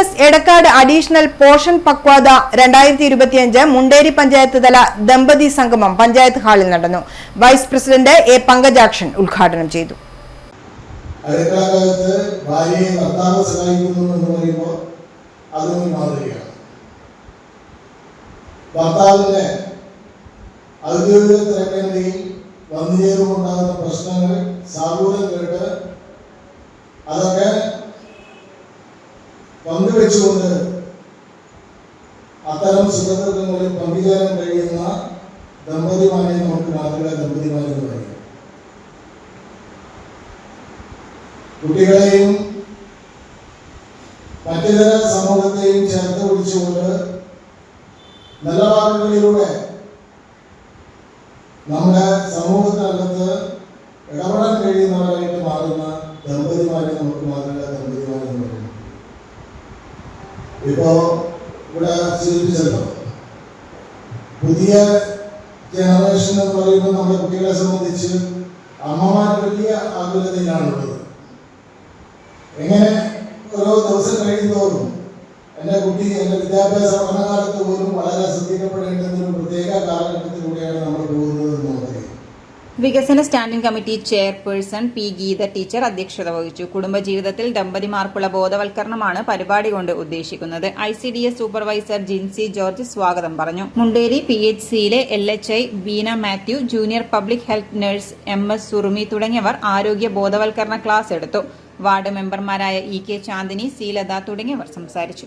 S Edakkad additional Poshan Pakhwada രണ്ടായിരത്തി ഇരുപത്തിയഞ്ച് മുണ്ടേരി പഞ്ചായത്ത് തല ദമ്പതി സംഗമം പഞ്ചായത്ത് ഹാളിൽ നടന്നു. വൈസ് പ്രസിഡന്റ് എ പങ്കജാക്ഷൻ ഉദ്ഘാടനം ചെയ്തു. ഔദ്യോഗിക പ്രശ്നങ്ങൾ കേട്ട് പങ്കുവെച്ചുകൊണ്ട് അത്തരം സുഖദുഃഖങ്ങളിൽ പങ്കുചേരാൻ കഴിയുന്ന ദമ്പതിമാരെ നമുക്ക് മാതൃക ദമ്പതിമാരെ പറയാം. കുട്ടികളെയും മറ്റുതര സമൂഹത്തെയും ചേർത്ത് പിടിച്ചുകൊണ്ട് നല്ല വാക്കുകളിലൂടെ നമ്മുടെ സമൂഹത്തിനകത്ത് ഇടപെടാൻ കഴിയുന്നവരായിട്ട് മാറുന്ന ദമ്പതിമാരെ നമുക്ക് മാതൃക ദമ്പതിമാരെന്ന് പറയുന്നു ഇപ്പോ ഇവിടെ സൂചിപ്പിച്ചല്ലോ. പുതിയ ജനറേഷൻ എന്ന് പറയുമ്പോൾ നമ്മുടെ കുട്ടികളെ സംബന്ധിച്ച് അമ്മമാർ വലിയ ആകുലതയിലാണുള്ളത്. എങ്ങനെ ഓരോ ദിവസം കഴിയുന്നതോറും എന്റെ കുട്ടി എന്റെ വിദ്യാഭ്യാസ പഠനകാലത്ത് പോലും വളരെ ശ്രദ്ധിക്കപ്പെടേണ്ടുന്ന ഒരു പ്രത്യേക കാലഘട്ടത്തിലൂടെയാണ് നമ്മൾ പോകുന്നത്. വികസന standing committee chairperson P Geetha teacher അധ്യക്ഷത വഹിച്ചു. കുടുംബജീവിതത്തിൽ ദമ്പതിമാർക്കുള്ള ബോധവൽക്കരണമാണ് പരിപാടി കൊണ്ട് ഉദ്ദേശിക്കുന്നത്. I C D S supervisor Jincy George സ്വാഗതം പറഞ്ഞു. മുണ്ടേരി പി എച്ച് സിയിലെ L H I Beena Mathew junior public health nurse M S Surumi തുടങ്ങിയവർ ആരോഗ്യ ബോധവൽക്കരണ ക്ലാസ് എടുത്തു. വാർഡ് മെമ്പർമാരായ E K Chandini C Latha തുടങ്ങിയവർ സംസാരിച്ചു.